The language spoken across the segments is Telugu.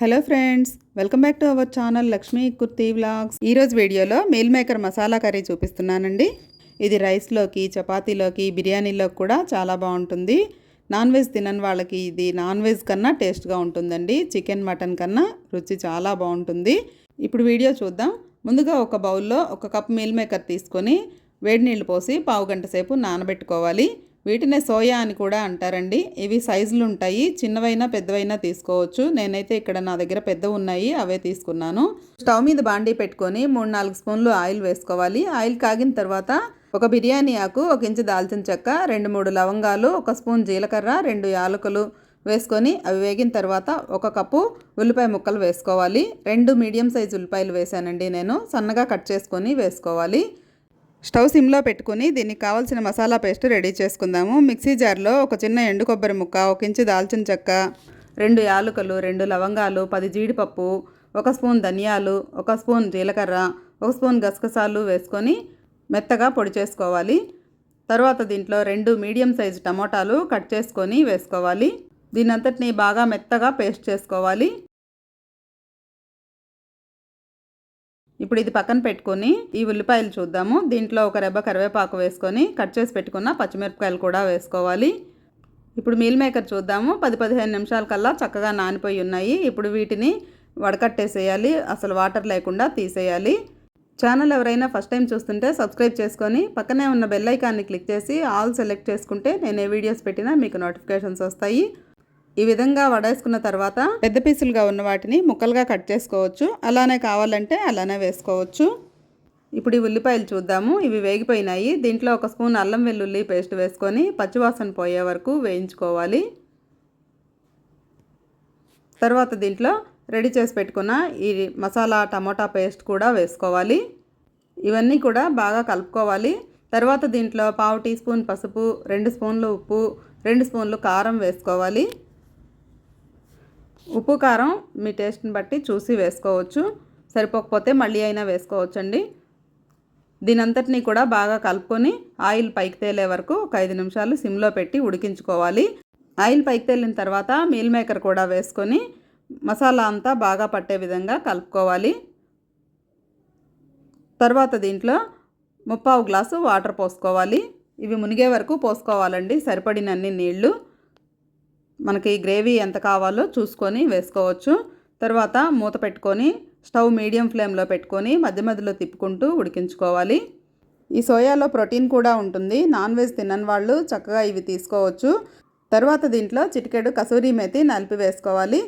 Hello friends welcome back to our channel Lakshmi Kurti vlogs. ఈరోజు వీడియోలో మీల్ మేకర్ మసాలా కర్రీ చూపిస్తున్నానండి. ఇది రైస్లోకి చపాతీలోకి బిర్యానీలోకి కూడా చాలా బాగుంటుంది. నాన్ వెజ్ తినని వాళ్ళకి ఇది నాన్ వెజ్ కన్నా టేస్ట్గా ఉంటుందండి. చికెన్ మటన్ కన్నా రుచి చాలా బాగుంటుంది. ఇప్పుడు వీడియో చూద్దాం. ముందుగా ఒక బౌల్లో ఒక కప్ మీల్ మేకర్ తీసుకొని వేడి నీళ్ళు పోసి పావు గంట సేపు నానబెట్టుకోవాలి. వీటినే సోయా అని కూడా అంటారండి. ఇవి సైజులు ఉంటాయి చిన్నవైనా పెద్దవైనా తీసుకోవచ్చు. నేనైతే ఇక్కడ నా దగ్గర పెద్ద ఉన్నాయి. అవే తీసుకున్నాను. స్టవ్ మీద బాండీ పెట్టుకొని మూడు నాలుగు స్పూన్లు ఆయిల్ వేసుకోవాలి. ఆయిల్ కాగిన తర్వాత ఒక బిర్యానీ ఆకు ఒక ఇంచు దాల్చిన చెక్క రెండు మూడు లవంగాలు ఒక స్పూన్ జీలకర్ర రెండు యాలకులు వేసుకొని అవి వేగిన తర్వాత ఒక కప్పు ఉల్లిపాయ ముక్కలు వేసుకోవాలి. రెండు మీడియం సైజు ఉల్లిపాయలు వేసానండి నేను. సన్నగా కట్ చేసుకొని వేసుకోవాలి. స్టవ్ సిమ్లో పెట్టుకుని దీనికి కావాల్సిన మసాలా పేస్ట్ రెడీ చేసుకుందాము. మిక్సీ జార్లో ఒక చిన్న ఎండు కొబ్బరి ముక్క ఒక ఇంచు దాల్చిన చెక్క రెండు యాలకులు రెండు లవంగాలు పది జీడిపప్పు ఒక స్పూన్ ధనియాలు ఒక స్పూన్ జీలకర్ర ఒక స్పూన్ గసగసాలు వేసుకొని మెత్తగా పొడి చేసుకోవాలి. తర్వాత దీంట్లో రెండు మీడియం సైజు టమోటాలు కట్ చేసుకొని వేసుకోవాలి. దీనంతటిని బాగా మెత్తగా పేస్ట్ చేసుకోవాలి. ఇప్పుడు ఇది పక్కన పెట్టుకొని ఈ ఉల్లిపాయలు చూద్దాము. దీంట్లో ఒక రెబ్బ కరివేపాకు వేసుకొని కట్ చేసి పెట్టుకున్న పచ్చిమిరపకాయలు కూడా వేసుకోవాలి. ఇప్పుడు మీల్ మేకర్ చూద్దాము. పది పదిహేను నిమిషాల కల్లా చక్కగా నానిపోయి ఉన్నాయి. ఇప్పుడు వీటిని వడకట్టేసేయాలి. అసలు వాటర్ లేకుండా తీసేయాలి. ఛానల్ ఎవరైనా ఫస్ట్ టైం చూస్తుంటే సబ్స్క్రైబ్ చేసుకొని పక్కనే ఉన్న బెల్ ఐకాన్ని క్లిక్ చేసి ఆల్ సెలెక్ట్ చేసుకుంటే నేను ఏ వీడియోస్ పెట్టినా మీకు నోటిఫికేషన్స్ వస్తాయి. ఈ విధంగా వడేసుకున్న తర్వాత పెద్ద పీసులుగా ఉన్న వాటిని ముక్కలుగా కట్ చేసుకోవచ్చు. అలానే కావాలంటే అలానే వేసుకోవచ్చు. ఇప్పుడు ఈ ఉల్లిపాయలు చూద్దాము. ఇవి వేగిపోయినాయి. దీంట్లో ఒక స్పూన్ అల్లం వెల్లుల్లి పేస్ట్ వేసుకొని పచ్చివాసన పోయే వరకు వేయించుకోవాలి. తర్వాత దీంట్లో రెడీ చేసి పెట్టుకున్న ఈ మసాలా టమోటా పేస్ట్ కూడా వేసుకోవాలి. ఇవన్నీ కూడా బాగా కలుపుకోవాలి. తర్వాత దీంట్లో పావు టీ స్పూన్ పసుపు రెండు స్పూన్లు ఉప్పు రెండు స్పూన్లు కారం వేసుకోవాలి. ఉప్పు కారం మీ టేస్ట్ని బట్టి చూసి వేసుకోవచ్చు. సరిపోకపోతే మళ్ళీ అయినా వేసుకోవచ్చండి. దీనంతటినీ కూడా బాగా కలుపుకొని ఆయిల్ పైకి తేలే వరకు ఒక ఐదు నిమిషాలు సిమ్లో పెట్టి ఉడికించుకోవాలి. ఆయిల్ పైకి తేలిన తర్వాత మీల్ మేకర్ కూడా వేసుకొని మసాలా అంతా బాగా పట్టే విధంగా కలుపుకోవాలి. తర్వాత దీంట్లో ముప్పావు గ్లాసు వాటర్ పోసుకోవాలి. ఇవి మునిగే వరకు పోసుకోవాలండి. సరిపడినన్ని నీళ్ళు మనకి గ్రేవీ ఎంత కావాలో చూసుకొని వేసుకోవచ్చు. తర్వాత మూత పెట్టుకొని స్టవ్ మీడియం ఫ్లేమ్లో పెట్టుకొని మధ్య మధ్యలో తిప్పుకుంటూ ఉడికించుకోవాలి. ఈ సోయాలో ప్రోటీన్ కూడా ఉంటుంది. నాన్ వెజ్ తినని వాళ్ళు చక్కగా ఇవి తీసుకోవచ్చు. తర్వాత దీంట్లో చిటికెడు కసూరి మెతి నలిపి వేసుకోవాలి.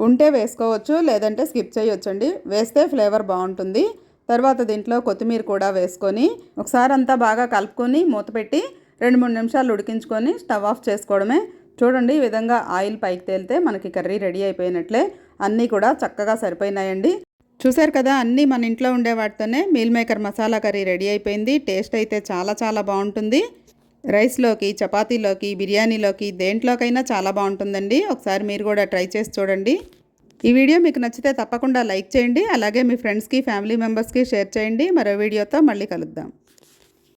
ఉంటే వేసుకోవచ్చు లేదంటే స్కిప్ చేయొచ్చండి. వేస్తే ఫ్లేవర్ బాగుంటుంది. తర్వాత దీంట్లో కొత్తిమీర కూడా వేసుకొని ఒకసారి అంతా బాగా కలుపుకొని మూత పెట్టి రెండు మూడు నిమిషాలు ఉడికించుకొని స్టవ్ ఆఫ్ చేసుకోవడమే. చూడండి ఈ విధంగా ఆయిల్ పైకి తేలితే మనకి కర్రీ రెడీ అయిపోయినట్లే. అన్నీ కూడా చక్కగా సరిపోయినాయండి. చూసారు కదా అన్నీ మన ఇంట్లో ఉండే వాటితోనే meal maker masala curry ready అయిపోయింది. టేస్ట్ అయితే చాలా చాలా బాగుంటుంది. రైస్లోకి చపాతీలోకి బిర్యానీలోకి దేంట్లోకైనా చాలా బాగుంటుందండి. ఒకసారి మీరు కూడా ట్రై చేసి చూడండి. ఈ వీడియో మీకు నచ్చితే తప్పకుండా లైక్ చేయండి. అలాగే మీ ఫ్రెండ్స్కి ఫ్యామిలీ మెంబర్స్కి షేర్ చేయండి. మరో వీడియోతో మళ్ళీ కలుద్దాం.